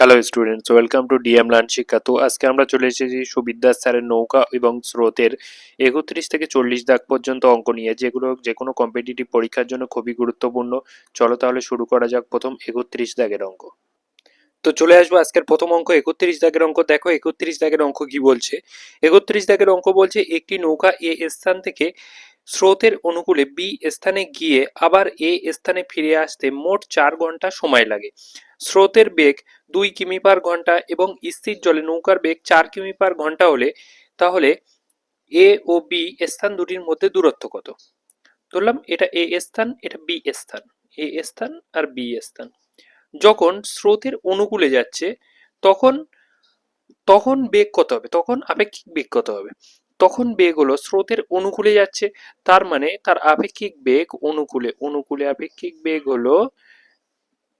Hello students welcome to DM learn শিক্ষা তো আজকে আমরা চলে এসেছি সুবিদ্যা স্যারের নৌকা এবং স্রোতের একত্রিশ থেকে চল্লিশ দাগ পর্যন্ত অঙ্ক নিয়ে, যেগুলো যে কোনো কম্পিটিটিভ পরীক্ষার জন্য খুবই গুরুত্বপূর্ণ। চলো তাহলে শুরু করা যাক প্রথম একত্রিশ দাগের অঙ্ক। তো চলে আসব আজকের প্রথম অঙ্ক। একত্রিশ দাগের অঙ্ক দেখো, একত্রিশ দাগের অঙ্ক কি বলছে? একত্রিশ দাগের অঙ্ক বলছে, একটি নৌকা এ স্থান থেকে স্রোতের অনুকূলে বি স্থানে গিয়ে আবার এ স্থানে ফিরে আসতে মোট চার ঘণ্টা সময় লাগে। স্রোতের বেগ দুই কিমি পার ঘণ্টা এবং স্থির জলে নৌকার বেগ চার কিমি পার ঘণ্টা হলে, তাহলে এ ও বি স্থান দুটির মধ্যে দূরত্ব কত? ধরলাম এটা এ স্থান, এটা বি স্থান, এ স্থান আর বি স্থান। যখন স্রোতের অনুকূলে যাচ্ছে, তখন তখন বেগ কত হবে? তখন আপেক্ষিক বেগ কত হবে? তখন বেগ হলো স্রোতের অনুকূলে যাচ্ছে, তার মানে তার আপেক্ষিক বেগ অনুকূলে অনুকূলে আপেক্ষিক বেগ হলো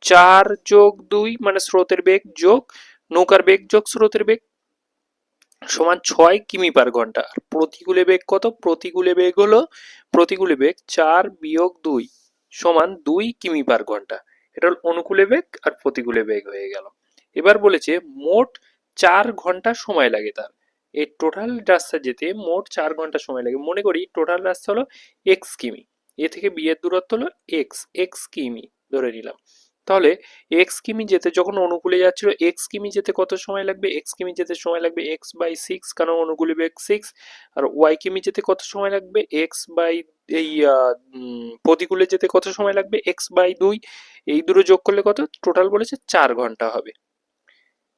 চার যোগ দুই মানে স্রোতের বেগ যোগ, নৌকার বেগ যোগ, স্রোতের বেগ সমান ছয় কিমি পার ঘণ্টা। আর প্রতিকূলে বেগ কত? প্রতিকূলে বেগ হলো, প্রতিকূলে বেগ চার বিয়োগ দুই সমান দুই কিমি পার ঘণ্টা। এটা হল অনুকূলে বেগ আর প্রতিকূলে বেগ হয়ে গেল। এবার বলেছে মোট চার ঘণ্টা সময় লাগে তার। এই টোটাল রাস্তা যেতে মোট চার ঘণ্টা সময় লাগে। মনে করি টোটাল রাস্তা হলো এক্স কিমি। এ থেকে বি এর দূরত্ব হলো এক্স এক্স কিমি ধরে নিলাম। তাহলে এক্স কিমি যেতে যখন অনুকূলে যাচ্ছিল এক্স কিমি যেতে কত সময় লাগবে? এক্স কিমি যেতে সময় লাগবে এক্স বাই সিক্স কারণ অনুকূলে বেগ সিক্স আর ওয়াই কিমি যেতে কত সময় লাগবে? এক্স বাই এই প্রতিকূলে যেতে কত সময় লাগবে? এক্স বাই দুই, এই দুটো যোগ করলে কত? টোটাল বলেছে চার ঘণ্টা হবে।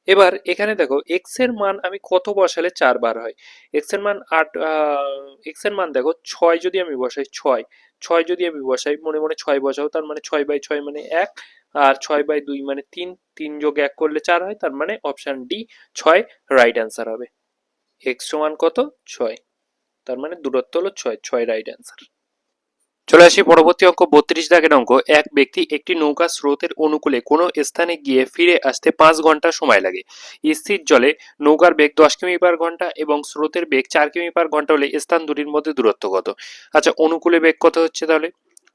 এবার এখানে দেখো এক্সের মান আমি কত বসালে চার বার হয়? এক্সের মান আট এক্সের মান দেখো, ছয় যদি আমি বসাই, ছয় ছয় যদি আমি বসাই, মনে মনে ছয় বসাও, তার মানে ছয় বাই ছয় মানে এক আর ছয় বাই দুই মানে তিন তিন যোগ এক করলে চার হয়, তার মানে অপশান ডি ছয় রাইট অ্যান্সার হবে। এক্স সমান কত? ছয়। তার মানে দূরত্ব হলো ছয় ছয় রাইট অ্যান্সার চলে আসি পরবর্তী অঙ্ক, বত্রিশ দাগের অঙ্ক। এক ব্যক্তি একটি নৌকা স্রোতের অনুকূলে কোনো স্থানে গিয়ে ফিরে আসতে পাঁচ ঘণ্টা সময় লাগে। স্থির জলে নৌকার বেগ দশ কিমি পার ঘণ্টা এবং স্রোতের বেগ চার কিমি পার ঘণ্টা হলে স্থান দুটির মধ্যে দূরত্ব কত? আচ্ছা অনুকূলে বেগ কত হচ্ছে তাহলে?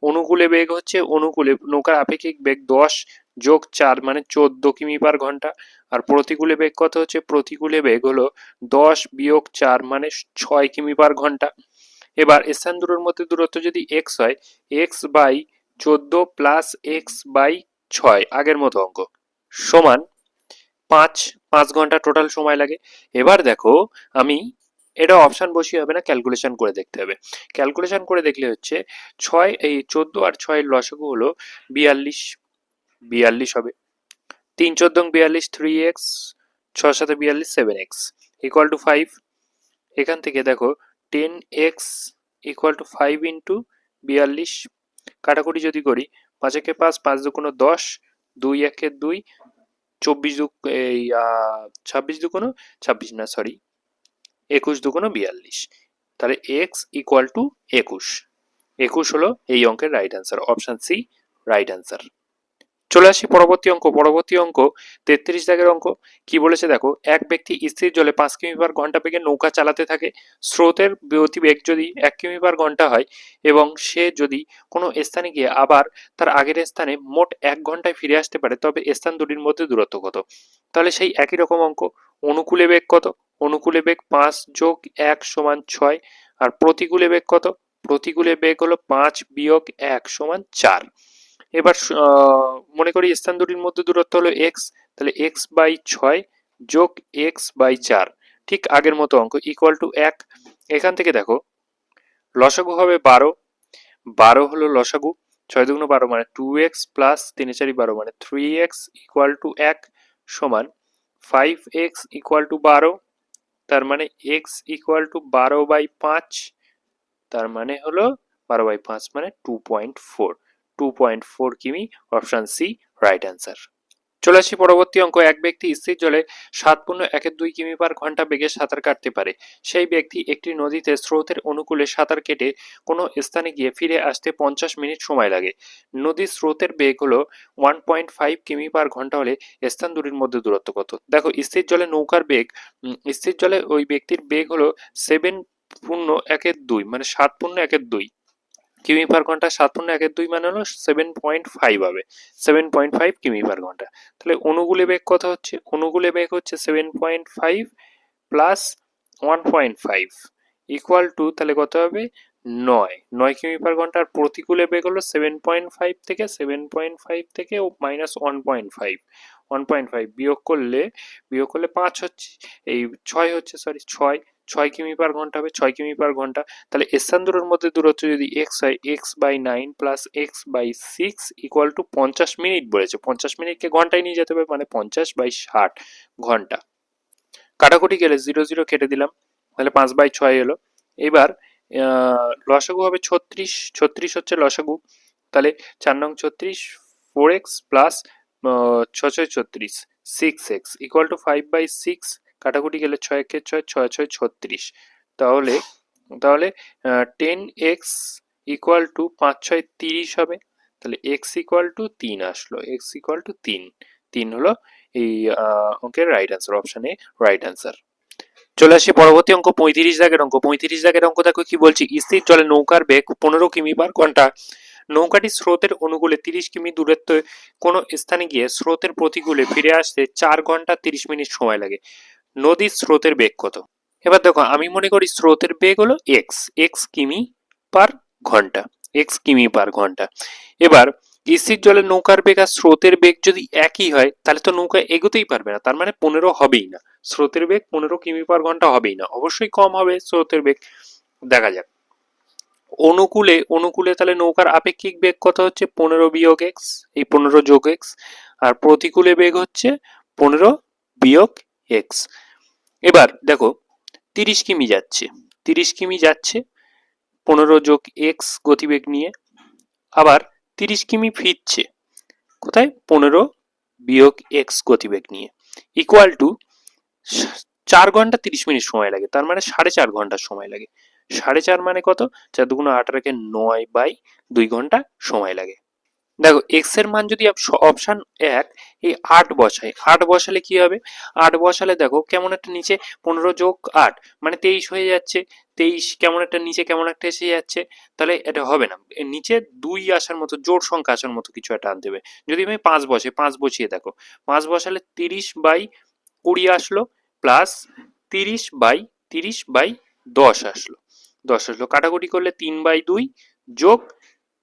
অনুকূলে বেগ হচ্ছে, অনুকূলে নৌকার আপেক্ষিক বেগ দশ যোগ চার মানে চোদ্দ কিমি পার ঘণ্টা। আর প্রতিকূলে বেগ কত হচ্ছে? প্রতিকূলে বেগ হলো দশ বিয়োগ চার মানে ছয় কিমি পার ঘণ্টা। এবার স্থান দুটোর মধ্যে দূরত্ব যদি এক্স হয় এক্স বাই চোদ্দ প্লাস এক্স বাই ছয়, আগের মতো অঙ্ক। সমান পাঁচ পাঁচ ঘণ্টা টোটাল সময় লাগে। এবার দেখো, আমি এটা অপশান বসিয়ে হবে না ক্যালকুলেশন করে দেখতে হবে। ক্যালকুলেশন করে দেখলে হচ্ছে ছয়, এই চোদ্দ আর ছয়ের লসগু হলো বিয়াল্লিশ বিয়াল্লিশ হবে। তিন চোদ্দ বিয়াল্লিশ থ্রি এক্স ছয় সাথে বিয়াল্লিশ seven X equal to five এখান থেকে দেখো ten X equal to five into বিয়াল্লিশ। কাটাকুটি যদি করি, পাঁচ একে পাঁচ পাঁচ দুগুণ দশ, দুই একে দুই, চব্বিশ দু এই ছাব্বিশ দুগুণ ছাব্বিশ না সরি একুশ দুগুণ বিয়াল্লিশ। তাহলে এক্স ইকুয়াল টু একুশ। একুশ হলো এই অঙ্কের right answer option C right answer চলে আসি পরবর্তী অঙ্ক। পরবর্তী অঙ্ক, তেত্রিশ দাগের অঙ্ক। কি বলেছে দেখো, এক ব্যক্তি স্থির জলে পাঁচ কিমি পার ঘণ্টা বেগে নৌকা চালাতে থাকে। স্রোতের গতিবেগ যদি এক কিমি পার ঘণ্টা হয় এবং সে যদি কোনো স্থানে গিয়ে আবার তার আগের স্থানে মোট এক ঘন্টায় ফিরে আসতে পারে, তবে স্থান দুটির মধ্যে দূরত্ব কত? তাহলে সেই একই রকম অঙ্ক। অনুকূলে বেগ কত? অনুকূলে বেগ পাঁচ যোগ এক সমান ছয়, আর প্রতিকূলে বেগ কত? প্রতিকূলে বেগ হলো পাঁচ বিয়োগ এক সমান চার। এবার মনে করি স্থান দুটির মধ্যে দূরত্ব হলো এক্স তাহলে এক্স বাই ছয় যোগ এক্স বাই চার। ঠিক আগের মতো অঙ্ক ইকুয়াল টু এক। এখান থেকে দেখো, লসাগু হবে বারো। বারো হলো লসাগু, ছয় দুগুণ বারো মানে টু এক্স প্লাস তিনে চারি বারো মানে থ্রি এক্স ইকুয়াল টু এক সমান ফাইভ এক্স ইকুয়াল টু বারো। তার মানে এক্স ইকুয়াল টু বারো বাই পাঁচ, তার মানে হলো বারো বাই পাঁচ মানে two point four two point four কিমি অপশন সি রাইট অ্যান্সার চলে আসি পরবর্তী অঙ্ক। এক ব্যক্তি স্থির জলে সাত পূর্ণ একের দুই কিমি পার ঘণ্টা বেগে সাঁতার কাটতে পারে। সেই ব্যক্তি একটি নদীতে স্রোতের অনুকূলে সাঁতার কেটে কোনো স্থানে গিয়ে ফিরে আসতে পঞ্চাশ মিনিট সময় লাগে। নদীর স্রোতের বেগ হলো ওয়ান পয়েন্ট ফাইভ কিমি পার ঘণ্টা হলে স্থান দুটির মধ্যে দূরত্ব কত? দেখো, স্থির জলে নৌকার বেগ স্থির জলে ওই ব্যক্তির বেগ হলো সেভেন পূর্ণ একের দুই মানে সাত পূর্ণ একের দুই। কিমি পার ঘণ্টা সাত একের দুই মানে হলো সেভেন পয়েন্ট ফাইভ হবে। সেভেন পয়েন্ট ফাইভ কিমি পার ঘণ্টা। তাহলে অনুকূলে বেগ কত হচ্ছে? অনুকূলে বেগ হচ্ছে seven point five plus one point five equal to তাহলে কত হবে? নয়। নয় কিমি পার ঘণ্টা আর প্রতিকূলে বেগ হলো সেভেন পয়েন্ট ফাইভ থেকে সেভেন পয়েন্ট ফাইভ থেকে minus one point five one point five বিয়োগ করলে বিয়োগ করলে পাঁচ হচ্ছে। এই ছয় হচ্ছে সরি ছয়। ছয় কিমি পার ঘণ্টা হবে, ছয় কিমি পার ঘণ্টা। তাহলে স্থান দূরের মধ্যে দূরত্ব যদি এক্স হয় X by nine plus X by six equal to পঞ্চাশ মিনিট বলেছে। পঞ্চাশ মিনিটকে ঘন্টায় নিয়ে যেতে হবে মানে পঞ্চাশ বাই ষাট ঘণ্টা। কাটাকুটি গেলে জিরো জিরো কেটে দিলাম, তাহলে পাঁচ বাই ছয় এলো। এবার লসাগু হবে ছত্রিশ ছত্রিশ হচ্ছে লসাগু। তাহলে চার নং ছত্রিশ ফোর এক্স প্লাস ছ ছয় ছত্রিশ six X equal to five by six কাটাকুটি গেলে ছয় একে ছয় ছয় ছয় ছত্রিশ। তাহলে তাহলে টেন এক্স ইকুয়াল টু পাঁচ ছয় তিরিশ হবে। তাহলে এক্স ইকুয়াল টু তিন আসলো। এক্স ইকুয়াল টু তিন। তিন হলো এই অঙ্কের right answer option A right answer চলে আসি পরবর্তী অঙ্ক, পঁয়ত্রিশ দাগের অঙ্ক। পঁয়ত্রিশ দাগের অঙ্ক দেখো কি বলছি? স্থির জলে নৌকার বেগ পনেরো কিমি পার ঘণ্টা। নৌকাটি স্রোতের অনুকূলে তিরিশ কিমি দূরত্বে কোনো স্থানে গিয়ে স্রোতের প্রতিকূলে ফিরে আসতে চার ঘণ্টা তিরিশ মিনিট সময় লাগে। নদীর স্রোতের বেগ কত? এবার দেখো, আমি মনে করি স্রোতের বেগ হলো এক্স এক্স কিমি পার ঘণ্টা। এক্স কিমি পার ঘণ্টা। এবার স্থির জলে নৌকার বেগ আর স্রোতের বেগ যদি একই হয়, তাহলে তো নৌকা এগোতেই পারবে না। তার মানে পনেরো হবেই না। স্রোতের বেগ পনেরো কিমি পার ঘণ্টা হবেই না। অবশ্যই কম হবে স্রোতের বেগ। দেখা যাক। অনুকূলে অনুকূলে তাহলে নৌকার আপেক্ষিক বেগ কত হচ্ছে? পনেরো বিয়োগ এক্স এই পনেরো যোগ এক্স আর প্রতিকূলে বেগ হচ্ছে পনেরো বিয়োগ এক্স এবার দেখো, তিরিশ কিমি যাচ্ছে। তিরিশ কিমি যাচ্ছে, পনেরো যোগ এক্স গতিবেগ নিয়ে। আবার তিরিশ কিমি ফিরছে, কোথায়? পনেরো বিয়োগ এক্স গতিবেগ নিয়ে। ইকুয়াল টু চার ঘণ্টা তিরিশ মিনিট সময় লাগে, তার মানে সাড়ে চার ঘণ্টা সময় লাগে। সাড়ে চার মানে কত? চার দুগুণ আট নয় বাই দুই ঘণ্টা সময় লাগে। দেখো এক্সের মান যদি অপশন এক, এই আট বসাই আট বসালে কি হবে? আট বসালে দেখো, কেমন একটা নিচে পনেরো যোগ আট মানে তেইশ হয়ে যাচ্ছে, তেইশ কেমন একটা নিচে, কেমন একটা এসে যাচ্ছে, তাহলে এটা হবে না। নিচে দুই আসার মতো জোর সংখ্যা আসার মতো কিছু একটা আনতে হবে। যদি আমি পাঁচ বসে পাঁচ বসিয়ে দেখো, পাঁচ বসালে তিরিশ বাই কুড়ি আসলো প্লাস তিরিশ বাই তিরিশ বাই দশ আসলো। দশ আসলো, কাটাকুটি করলে তিন বাই দুই যোগ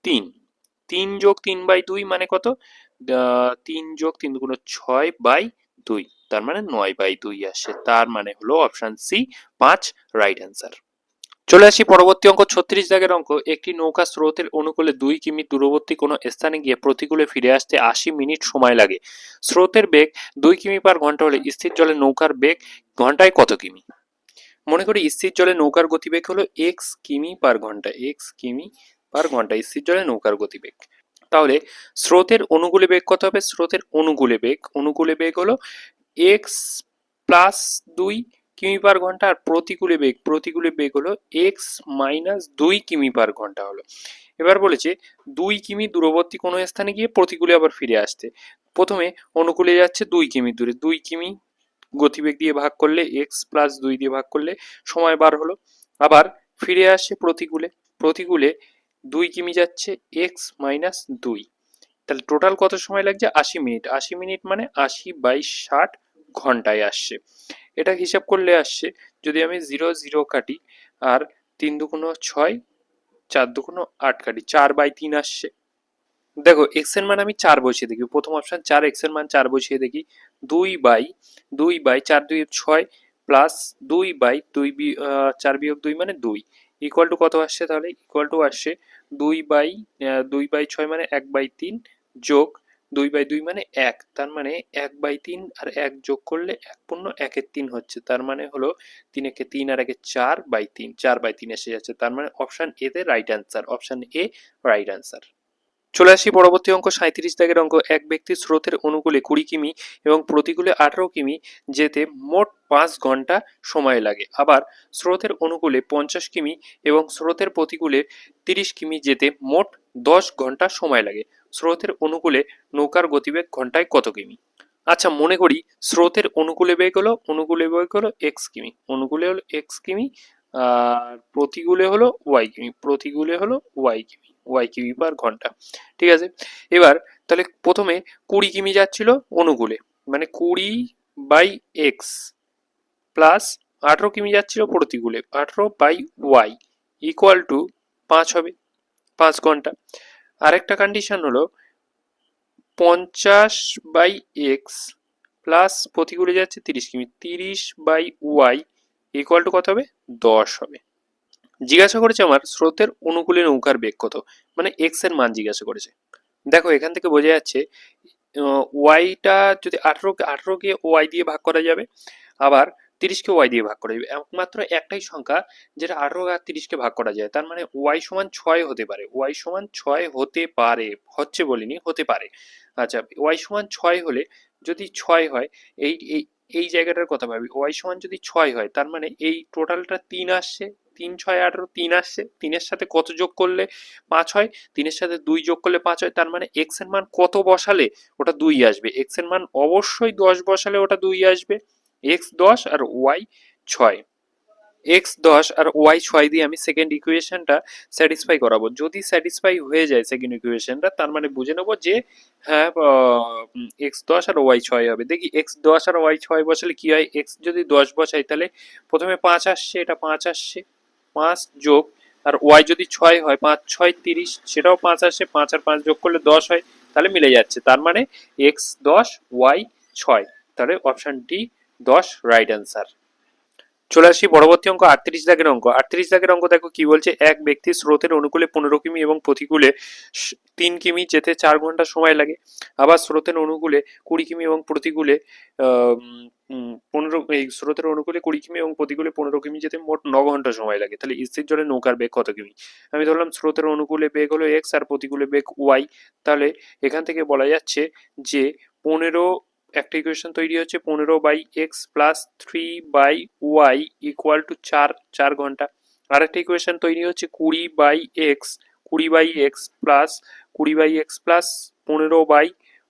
তিন। তিন যোগ তিন বাই দুই মানে কত? তিন যোগ তিন দুগুণ ছয় বাই দুই। তার মানে নয় বাই দুই আসে। তার মানে হলো অপশন সি পাঁচ রাইট অ্যান্সার চলে আসি পরবর্তী অঙ্ক, ছত্রিশ দাগের অঙ্ক। একটি নৌকা স্রোতের অনুকূলে দুই কিমি দূরবর্তী কোনো স্থানে গিয়ে প্রতিকূলে ফিরে আসতে আশি মিনিট সময় লাগে। স্রোতের বেগ দুই কিমি পার ঘণ্টা হলে স্থির জলে নৌকার বেগ ঘন্টায় কত কিমি? মনে করি স্থির জলে নৌকার গতিবেগ হলো এক্স কিমি পার ঘণ্টা। এক্স কিমি পার ঘণ্টা স্থির জলে নৌকার গতিবেগ। তাহলে স্রোতের অনুকূলে বেগ কত হবে? স্রোতের অনুকূলে বেগ। অনুকূলে বেগ হলো এক্স প্লাস দুই কিমি পার ঘণ্টা আর প্রতিকূলে বেগ। প্রতিকূলে বেগ হলো এক্স মাইনাস দুই কিমি পার ঘণ্টা হলো। এবার বলেছে দুই কিমি দূরবর্তী কোনো স্থানে গিয়ে প্রতিকূলে আবার ফিরে আসতে। প্রথমে অনুকূলে যাচ্ছে দুই কিমি দূরে। দুই কিমি গতিবেগ দিয়ে ভাগ করলে এক্স প্লাস দুই দিয়ে ভাগ করলে সময় বার হলো। আবার ফিরে আসে প্রতিকূলে। প্রতিকূলে দুই কিমি যাচ্ছে, এক্স মাইনাস দুই। তাহলে টোটাল কত সময় লাগছে? আশি মিনিট। আশি মিনিট মানে আশি বাই ষাট ঘন্টায় আসছে। এটা হিসাব করলে আসছে, যদি আমি জিরো জিরো কাটি আর তিন দুগুণ ছয়, চার দুগুণ আট কাটি, চার বাই তিন আসছে। দেখো, এক্সের মান আমি চার বসিয়ে দেখি। প্রথম অপশন চার, এক্সের মান চার বসিয়ে দেখি। দুই বাই দুই বাই চার দুই ছয় প্লাস দুই বাই দুই চার বিয়োগ দুই মানে দুই। ইকুয়াল টু কত আসছে তাহলে? ইকুয়াল টু আসছে দুই বাই দুই বাই ছয় মানে এক বাই তিন যোগ দুই বাই দুই মানে এক। তার মানে এক বাই তিন আর এক যোগ করলে এক পণ্য একের তিন হচ্ছে। তার মানে হলো তিন একে তিন আর একে চার বাই তিন, চার বাই তিন এসে যাচ্ছে। তার মানে অপশান এতে right answer option A right answer চলে আসি পরবর্তী অঙ্ক সাঁত্রিশ দাগের অঙ্ক। এক ব্যক্তির স্রোতের অনুকূলে কুড়ি কিমি এবং প্রতিকূলে আঠারো কিমি যেতে মোট পাঁচ ঘণ্টা সময় লাগে। আবার স্রোতের অনুকূলে পঞ্চাশ কিমি এবং স্রোতের প্রতিকূলে তিরিশ কিমি যেতে মোট দশ ঘণ্টা সময় লাগে। স্রোতের অনুকূলে নৌকার গতিবেগ ঘন্টায় কত কিমি? আচ্ছা মনে করি স্রোতের অনুকূলে বেগ হলো অনুকূলে বেগ হলো এক্স কিমি। অনুকূলে হলো এক্স কিমি আর প্রতিগুলে হলো ওয়াই কিমি প্রতিগুলে হলো ওয়াই কিমি ওয়াই কিমি পার ঘণ্টা, ঠিক আছে? এবার তাহলে প্রথমে কুড়ি কিমি যাচ্ছিল অনুকূলে মানে কুড়ি বাই এক্স প্লাস আঠেরো কিমি যাচ্ছিল প্রতিকূলে, আঠেরো বাই ওয়াই ইকুয়াল টু পাঁচ হবে, পাঁচ ঘণ্টা। আরেকটা কন্ডিশন হলো পঞ্চাশ বাই এক্স প্লাস প্রতিকূলে যাচ্ছে তিরিশ কিমি, তিরিশ বাই ওয়াই ইকুয়াল টু কত হবে? দশ হবে। জিজ্ঞাসা করেছে আমার স্রোতের অনুকূলে নৌকার বেগ কত? মানে এক্সের মান জিজ্ঞাসা করেছে। দেখো, এখান থেকে বোঝা যাচ্ছে ওয়াইটা যদি আঠেরোকে আঠেরোকে ওয়াই দিয়ে ভাগ করা যাবে, আবার তিরিশকে ওয়াই দিয়ে ভাগ করা যাবে। একমাত্র একটাই সংখ্যা যেটা আঠেরো আর তিরিশকে ভাগ করা যায়। তার মানে ওয়াই সমান ছয় হতে পারে। ওয়াই সমান ছয় হতে পারে। হচ্ছে বলিনি, হতে পারে। আচ্ছা ওয়াই সমান ছয় হলে যদি ছয় হয় এই এই জায়গাটার কথা ভাবি। ওয়াই সমান যদি ছয় হয়, তার মানে এই টোটালটা তিন আসছে, তিন ছয় আঠারো তিন আসছে, তিনের সাথে কত যোগ করলে পাঁচ হয়? তিনের সাথে দুই যোগ করলে পাঁচ হয়, তার মানে এক্সের মান কত বসালে ওটা দুই আসবে। এক্সের মান অবশ্যই দশ বসালে ওটা দুই আসবে এক্স দশ আর ওয়াই ছয়। এক্স দশ আর ওয়াই ছয় দিয়ে আমি সেকেন্ড ইকুয়েশনটা স্যাটিসফাই করাবো। যদি স্যাটিসফাই হয়ে যায় সেকেন্ড ইকুয়েশনটা তার মানে বুঝে নেব যে হ্যাঁ এক্স দশ আর ওয়াই ছয় হবে। দেখি এক্স দশ আর ওয়াই ছয় বসালে কি হয়? এক্স যদি দশ বসাই, তাহলে প্রথমে পাঁচ আসছে, এটা পাঁচ আসছে। পাঁচ যোগ, আর ওয়াই যদি ছয় হয়, পাঁচ, ছয়, তিরিশ, সেটাও পাঁচ আসে। পাঁচ আর পাঁচ যোগ করলে দশ হয়, তাহলে মিলে যাচ্ছে। তার মানে এক্স দশ, ওয়াই ছয়। তাহলে অপশন ডি দশ রাইট অ্যান্সার চলে আসি পরবর্তী অঙ্ক, আটত্রিশ দাগের অঙ্ক। আটত্রিশ দাগের অঙ্ক দেখো কি বলছে, এক ব্যক্তি স্রোতের অনুকূলে পনেরো কিমি এবং প্রতিকূলে তিন কিমি যেতে চার ঘণ্টা সময় লাগে। আবার স্রোতের অনুকূলে কুড়ি কিমি এবং প্রতিকূলে পনেরো, এই স্রোতের অনুকূলে কুড়ি কিমি এবং প্রতিকূলে পনেরো কিমি যেতে মোট ন ঘণ্টা সময় লাগে। তাহলে স্থির জলে নৌকার বেগ কত কিমি? আমি ধরলাম স্রোতের অনুকূলে বেগ হলো এক্স আর প্রতিকূলে বেগ ওয়াই তাহলে এখান থেকে বলা যাচ্ছে যে পনেরো একটা ইকুয়েশন তৈরি হচ্ছে পনেরো by X plus three by Y equal to চার চার ঘণ্টা। আর একটা ইকুয়েশন তৈরি হচ্ছে কুড়ি বাই এক্স কুড়ি বাই এক্স প্লাস কুড়ি বাই এক্স প্লাস পনেরো by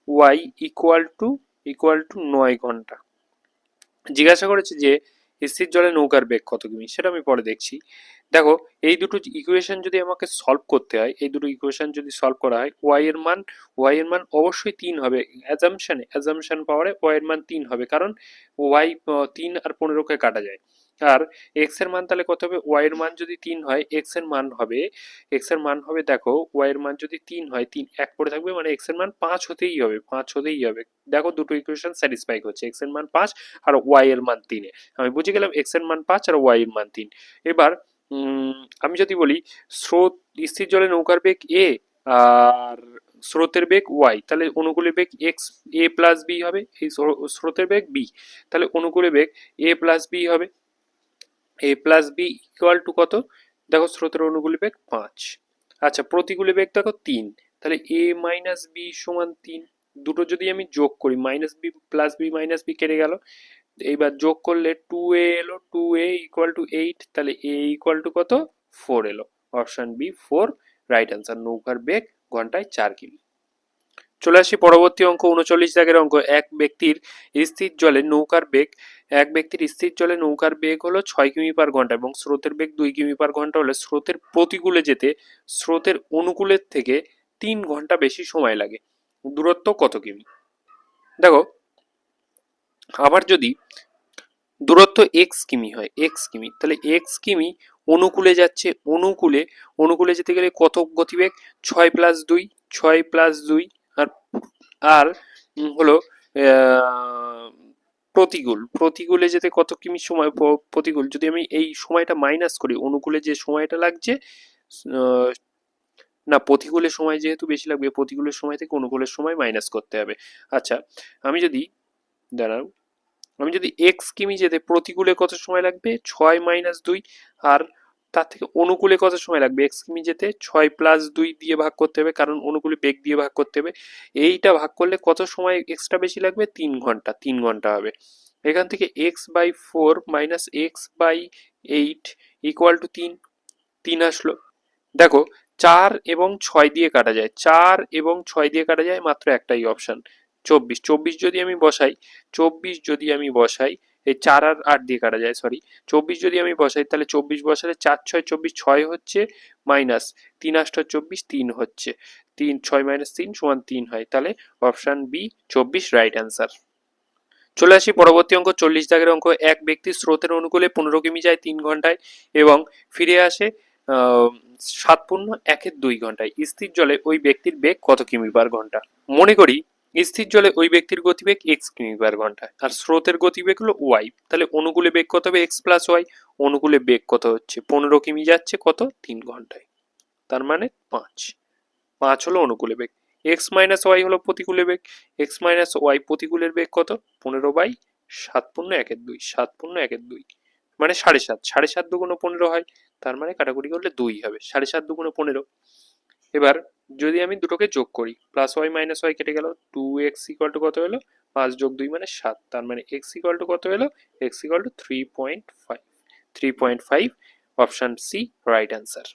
Y equal to equal to নয় ঘণ্টা। জিজ্ঞাসা করেছে যে স্থির জলে নৌকার বেগ কত কিমি? সেটা আমি পরে দেখছি। দেখো এই দুটো ইকুয়েশন যদি আমাকে সলভ করতে হয় এই দুটো ইকুয়েশন যদি সলভ করা হয় ওয়াই এর মান ওয়াই এর মান অবশ্যই তিন হবে অ্যাজামশনে অ্যাজামশন পাওয়ারে ওয়াই এর মান তিন হবে কারণ ওয়াই তিন আর পনেরোকে কাটা যায় আর এক্সের মান তাহলে কত হবে ওয়াই এর মান যদি তিন হয় এক্সের মান হবে এক্সের মান হবে দেখো ওয়াই এর মান যদি তিন হয় তিন এক পড়ে থাকবে মানে এক্সের মান পাঁচ হতেই হবে পাঁচ হতেই হবে দেখো দুটো ইকুয়েশন স্যাটিসফাই হচ্ছে এক্সের মান পাঁচ আর ওয়াই এর মান তিনে আমি বুঝে গেলাম এক্সের মান পাঁচ আর ওয়াই এর মান তিন এবার আমি যদি বলি, স্রোত, স্থির জলে নৌকার বেগ এ আর স্রোতের বেগ ওয়াই তাহলে অনুকূলে বেগ এক্স এ প্লাস বি হবে, এই স্রো- স্রোতের বেগ বি তাহলে অনুকূলে বেগ এ প্লাস বি হবে। A plus B equal to কত? দেখো, স্রোতের অনুকূলে বেগ পাঁচ। আচ্ছা প্রতিকূলে বেগ দেখো তিন, তাহলে এ মাইনাস বি সমান তিন। দুটো যদি আমি যোগ করি minus B plus B minus B কেটে গেল এইবার যোগ করলে টু এ এলো two A equal to eight তাহলে এ ইকুয়াল টু কত? ফোর এলো। Option B four right answer নৌকার বেগ, ঘন্টায় চার কিমি। চলে আসি পরবর্তী অঙ্ক, উনচল্লিশ দাগের অঙ্ক। এক ব্যক্তির স্থির জলে নৌকার বেগ, এক ব্যক্তির স্থির জলে নৌকার বেগ হলো ছয় কিমি পার ঘণ্টা এবং স্রোতের বেগ দুই কিমি পার ঘণ্টা হলে স্রোতের প্রতিকূলে যেতে স্রোতের অনুকূলের থেকে তিন ঘণ্টা বেশি সময় লাগে। দূরত্ব কত কিমি? দেখো আবার যদি দূরত্ব এক্স কিমি হয় এক্স কিমি, তাহলে এক্স কিমি অনুকূলে যাচ্ছে, অনুকূলে অনুকূলে যেতে গেলে কত গতিবেগ? ছয় প্লাস দুই, ছয় প্লাস দুই, আর আর হলো প্রতিকূল, প্রতিকূলে যেতে কত কিমি সময় প্রতিকূল? যদি আমি এই সময়টা মাইনাস করি, অনুকূলে যে সময়টা লাগছে না প্রতিকূলের সময় যেহেতু বেশি লাগবে, প্রতিকূলের সময় থেকে অনুকূলের সময় মাইনাস করতে হবে। আচ্ছা আমি যদি দাঁড়াও। আমি যদি এক্স কিমি যেতে প্রতিকূলে কত সময় লাগবে? ছয় মাইনাস দুই। আর তার থেকে অনুকূলে কত সময় লাগবে? এক্স কিমি যেতে ছয় প্লাস দুই দিয়ে ভাগ করতে হবে, কারণ অনুকূলে বেগ দিয়ে ভাগ করতে হবে। এইটা ভাগ করলে কত সময় এক্সট্রা বেশি লাগবে? তিন ঘণ্টা তিন ঘণ্টা হবে। এখান থেকে X by four minus X by eight equal to তিন। তিন আসলো। দেখো, চার এবং ছয় দিয়ে কাটা যায়। চার এবং ছয় দিয়ে কাটা যায় মাত্র একটাই অপশন চব্বিশ চব্বিশ যদি আমি বসাই, চব্বিশ যদি আমি বসাই, এই চার আর আট দিয়ে কাটা যায় সরি চব্বিশ যদি আমি বসাই, তাহলে চব্বিশ বসালে চার ছয়, চব্বিশ ছয় হচ্ছে মাইনাস তিন আষ্ট চব্বিশ তিন হচ্ছে, তিন ছয় মাইনাস তিন সমান তিন হয়, তাহলে অপশান বি চব্বিশ রাইট অ্যান্সার চলে আসি পরবর্তী অঙ্ক, চল্লিশ দাগের অঙ্ক, এক ব্যক্তি স্রোতের অনুকূলে পনেরো কিমি যায় তিন ঘন্টায় এবং ফিরে আসে সাত পূর্ণ একের দুই ঘন্টায়, স্থির জলে ওই ব্যক্তির বেগ কত কিমি পার ঘণ্টা? মনে করি স্থির জলে ওই ব্যক্তির গতিবেগ এক্স কিমি পার ঘণ্টা। আর স্রোতের গতিবেগ হলো ওয়াই তাহলে অনুকূলে বেগ কত হবে? এক্স প্লাস ওয়াই অনুকূলে বেগ কত হচ্ছে? পনেরো কিমি যাচ্ছে কত? তিন ঘন্টায়। তার মানে পাঁচ। পাঁচ হলো অনুকূলে বেগ। এক্স মাইনাস ওয়াই হলো প্রতিকূলে বেগ। এক্স মাইনাস ওয়াই প্রতিকূলের বেগ কত? পনেরো বাই সাত পূর্ণ একের দুই। সাত পূর্ণ একের দুই। মানে সাড়ে সাত। সাড়ে সাত দুগুণ পনেরো হয়। তার মানে কাটাকুটি করলে দুই হবে। সাড়ে সাত দুগুণ পনেরো। এবার যদি আমি দুটোকে যোগ করি প্লাস ওয়াই মাইনাস ওয়াই কেটে গেল টু এক্স ইকুয়াল টু কত হলো? পাঁচ যোগ দুই মানে সাত, তার মানে এক্স ইকুয়াল টু কত হলো? X equal to three point five three point five option C right answer